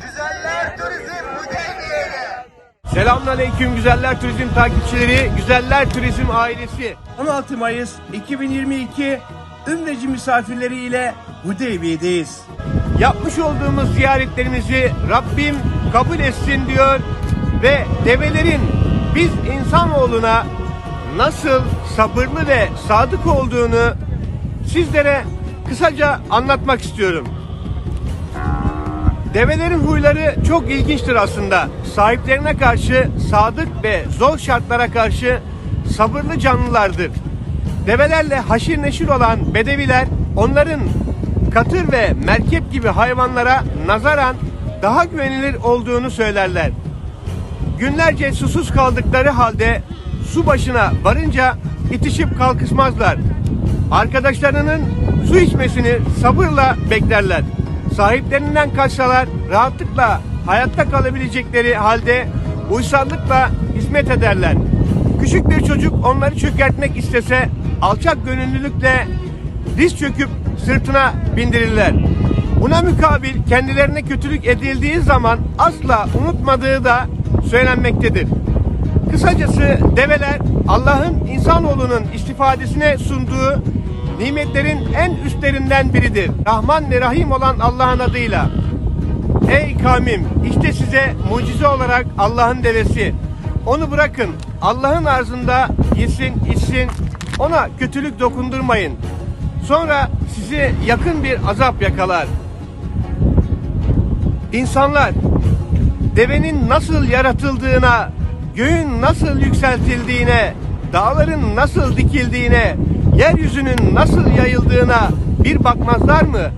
Güzeller Turizm Hudeybiye'de. Selamünaleyküm güzeller turizm takipçileri, güzeller turizm ailesi. 16 Mayıs 2022 Ümreci misafirleri ile Hudeybiye'deyiz. Yapmış olduğumuz ziyaretlerimizi Rabbim kabul etsin diyor ve develerin biz insanoğluna nasıl sabırlı ve sadık olduğunu sizlere kısaca anlatmak istiyorum. Develerin huyları çok ilginçtir aslında. Sahiplerine karşı sadık ve zor şartlara karşı sabırlı canlılardır. Develerle haşir neşir olan bedeviler onların katır ve merkep gibi hayvanlara nazaran daha güvenilir olduğunu söylerler. Günlerce susuz kaldıkları halde su başına varınca itişip kalkışmazlar. Arkadaşlarının su içmesini sabırla beklerler. Sahiplerinden kaçsalar rahatlıkla hayatta kalabilecekleri halde uysallıkla hizmet ederler. Küçük bir çocuk onları çökertmek istese alçak gönüllülükle diz çöküp sırtına bindirirler. Buna mukabil kendilerine kötülük edildiği zaman asla unutmadığı da söylenmektedir. Kısacası develer Allah'ın insanoğlunun istifadesine sunduğu nimetlerin en üstlerinden biridir. Rahman ve Rahim olan Allah'ın adıyla. Ey kavmim işte size mucize olarak Allah'ın devesi. Onu bırakın Allah'ın arzında yesin içsin ona kötülük dokundurmayın. Sonra sizi yakın bir azap yakalar. İnsanlar devenin nasıl yaratıldığına, göğün nasıl yükseltildiğine, dağların nasıl dikildiğine, yeryüzünün nasıl yayıldığına bir bakmazlar mı?